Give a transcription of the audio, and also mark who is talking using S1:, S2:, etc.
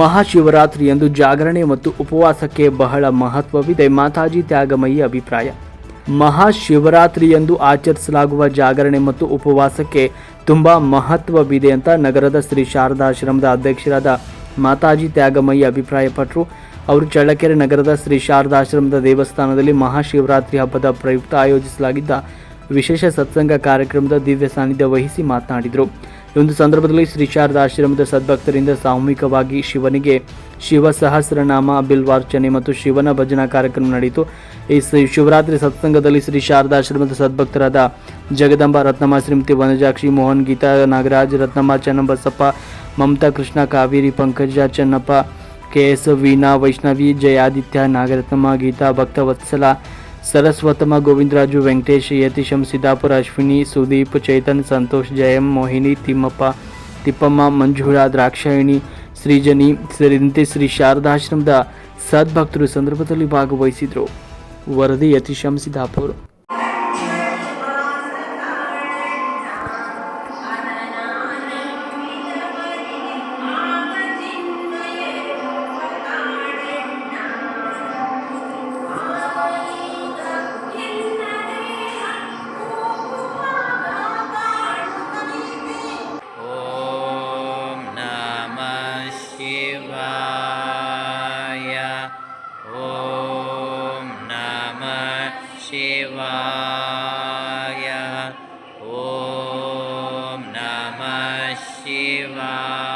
S1: ಮಹಾಶಿವರಾತ್ರಿಯಂದು ಜಾಗರಣೆ ಮತ್ತು ಉಪವಾಸಕ್ಕೆ ಬಹಳ ಮಹತ್ವವಿದೆ. ಮಾತಾಜಿ ತ್ಯಾಗಮಯಿ ಅಭಿಪ್ರಾಯ. ಮಹಾಶಿವರಾತ್ರಿಯಂದು ಆಚರಿಸಲಾಗುವ ಜಾಗರಣೆ ಮತ್ತು ಉಪವಾಸಕ್ಕೆ ತುಂಬ ಮಹತ್ವವಿದೆ ಅಂತ ನಗರದ ಶ್ರೀ ಶಾರದಾಶ್ರಮದ ಅಧ್ಯಕ್ಷರಾದ ಮಾತಾಜಿ ತ್ಯಾಗಮಯಿ ಅಭಿಪ್ರಾಯಪಟ್ಟರು ಅವರು ಚಳ್ಳಕೆರೆ ನಗರದ ಶ್ರೀ ಶಾರದಾಶ್ರಮದ ದೇವಸ್ಥಾನದಲ್ಲಿ ಮಹಾಶಿವರಾತ್ರಿ ಹಬ್ಬದ ಪ್ರಯುಕ್ತ ಆಯೋಜಿಸಲಾಗಿದ್ದ ವಿಶೇಷ ಸತ್ಸಂಗ ಕಾರ್ಯಕ್ರಮದ ದಿವ್ಯ ಸಾನ್ನಿಧ್ಯ ವಹಿಸಿ ಮಾತನಾಡಿದರು. ಒಂದು ಸಂದರ್ಭದಲ್ಲಿ ಶ್ರೀ ಶಾರದಾಶ್ರಮದ ಸದ್ಭಕ್ತರಿಂದ ಸಾಮೂಹಿಕವಾಗಿ ಶಿವನಿಗೆ ಶಿವ ಸಹಸ್ರನಾಮ ಬಿಲ್ವಾರ್ಚನೆ ಮತ್ತು ಶಿವನ ಭಜನಾ ಕಾರ್ಯಕ್ರಮ ನಡೆಯಿತು. ಈ ಶಿವರಾತ್ರಿ ಸತ್ಸಂಗದಲ್ಲಿ ಶ್ರೀ ಶಾರದಾಶ್ರಮದ ಸದ್ಭಕ್ತರಾದ ಜಗದಂಬ ರತ್ನಮ್ಮ ಶ್ರೀಮತಿ ವನಜಾಕ್ಷಿ, ಮೋಹನ್ ಗೀತಾ, ನಾಗರಾಜ್, ರತ್ನಮ್ಮ, ಚನ್ನಬಸಪ್ಪ, ಮಮತಾ ಕೃಷ್ಣ, ಕಾವೇರಿ, ಪಂಕಜ, ಚನ್ನಪ್ಪ, ಕೆ ಎಸ್, ವೀಣಾ, ವೈಷ್ಣವಿ, ಜಯಾದಿತ್ಯ, ನಾಗರತ್ನಮ್ಮ, ಗೀತಾ ಭಕ್ತವತ್ಸಲ સરસ્વતમાં ગોવિંદરાજુ વેંકટેશ, યતિશમ સિદ્ધાપુર અશ્વિની, સુદીપ, ચૈતન, સંતોષ, જયમ, મોહિની તિમપ્પા તિપ્પમ્મા, મંજુળા, દ્રાક્ષાયણી, શ્રીજની શ્રીંતિ શ્રી શારદાશ્રમદા સદભક્તૃ
S2: સંદર્ભતલી ભાગ વૈસિદ્રો વરદી યતિશમ સિદ્ધાપુર ชีวา